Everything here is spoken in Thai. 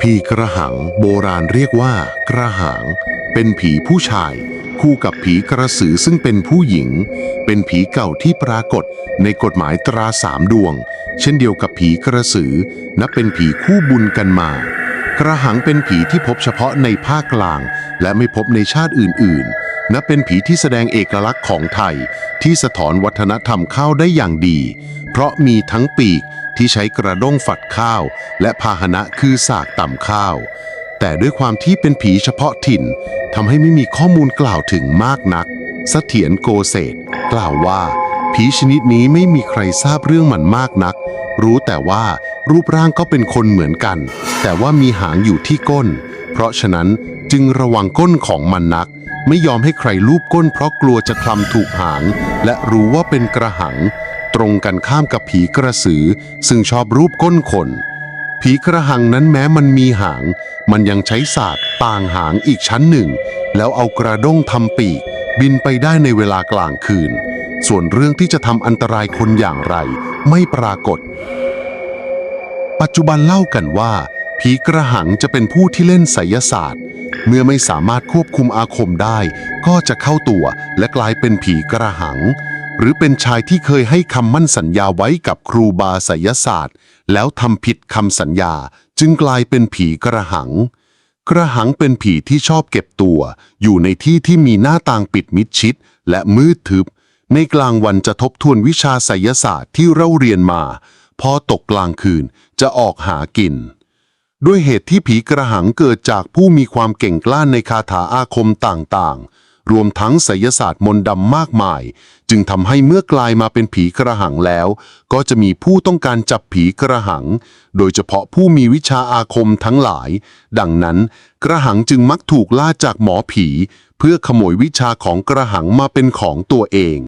ผีกระหังโบราณเรียกว่า กระหัง เป็นผีผู้ชาย คู่กับผีกระสือซึ่งเป็นผู้หญิง เป็นผีเก่าที่ปรากฏในกฎหมายตราสามดวง เช่นเดียวกับผีกระสือนับเป็นผีคู่บุญกันมา กระหังเป็นผีที่พบเฉพาะในภาคกลาง และไม่พบในชาติอื่น ๆ นับเป็นผีที่แสดงเอกลักษณ์ของไทย ที่สะท้อนวัฒนธรรมเข้าได้อย่างดี เพราะมีทั้งปีก ที่ใช้กระด้งฝัดข้าว และพาหนะคือสากต่ำข้าว แต่ด้วยความที่เป็นผีเฉพาะถิ่นทำให้ไม่มีข้อมูลกล่าวถึงมากนักเสถียรโกเศษกล่าวว่า ผีชนิดนี้ไม่มีใครทราบเรื่องมันมากนัก รู้แต่ว่ารูปร่างก็เป็นคนเหมือนกัน แต่ว่ามีหางอยู่ที่ก้น เพราะฉะนั้นจึงระวังก้นของมันนัก ไม่ยอมให้ใครลูบก้นเพราะกลัวจะคลำถูกหาง และรู้ว่าเป็นกระหัง ตรงกันข้ามกับผีกระสือ ซึ่งชอบรูปก้นคน ผีกระหังนั้นแม้มันมีหาง มันยังใช้ศาสตร์ต่างหางอีกชั้นหนึ่ง แล้วเอากระด้งทำปีก บินไปได้ในเวลากลางคืน ส่วนเรื่องที่จะทำอันตรายคนอย่างไร ไม่ปรากฏ ปัจจุบันเล่ากันว่า ผีกระหังจะเป็นผู้ที่เล่นไสยศาสตร์ เมื่อไม่สามารถควบคุมอาคมได้ ก็จะเข้าตัวและกลายเป็นผีกระหัง หรือเป็นชายที่เคยให้คำมั่นสัญญาไว้กับครูบาไสยศาสตร์ แล้วทำผิดคำสัญญาจึงกลายเป็นผีกระหัง กระหังเป็นผีที่ชอบเก็บตัว อยู่ในที่ที่มีหน้าต่างปิดมิดชิด และมืดทึบ ในกลางวันจะทบทวนวิชาไสยศาสตร์ที่เราเรียนมา พอตกกลางคืนจะออกหากินด้วยเหตุที่ผีกระหังเกิดจากผู้มีความเก่งกล้าในคาถาอาคมต่างๆ รวมทั้งไสยศาสตร์มนต์ดำมากมาย จึงทำให้เมื่อกลายมาเป็นผีกระหังแล้ว ก็จะมีผู้ต้องการจับผีกระหัง โดยเฉพาะผู้มีวิชาอาคมทั้งหลาย ดังนั้น กระหังจึงมักถูกล่าจากหมอผี เพื่อขโมยวิชาของกระหังมาเป็นของตัวเอง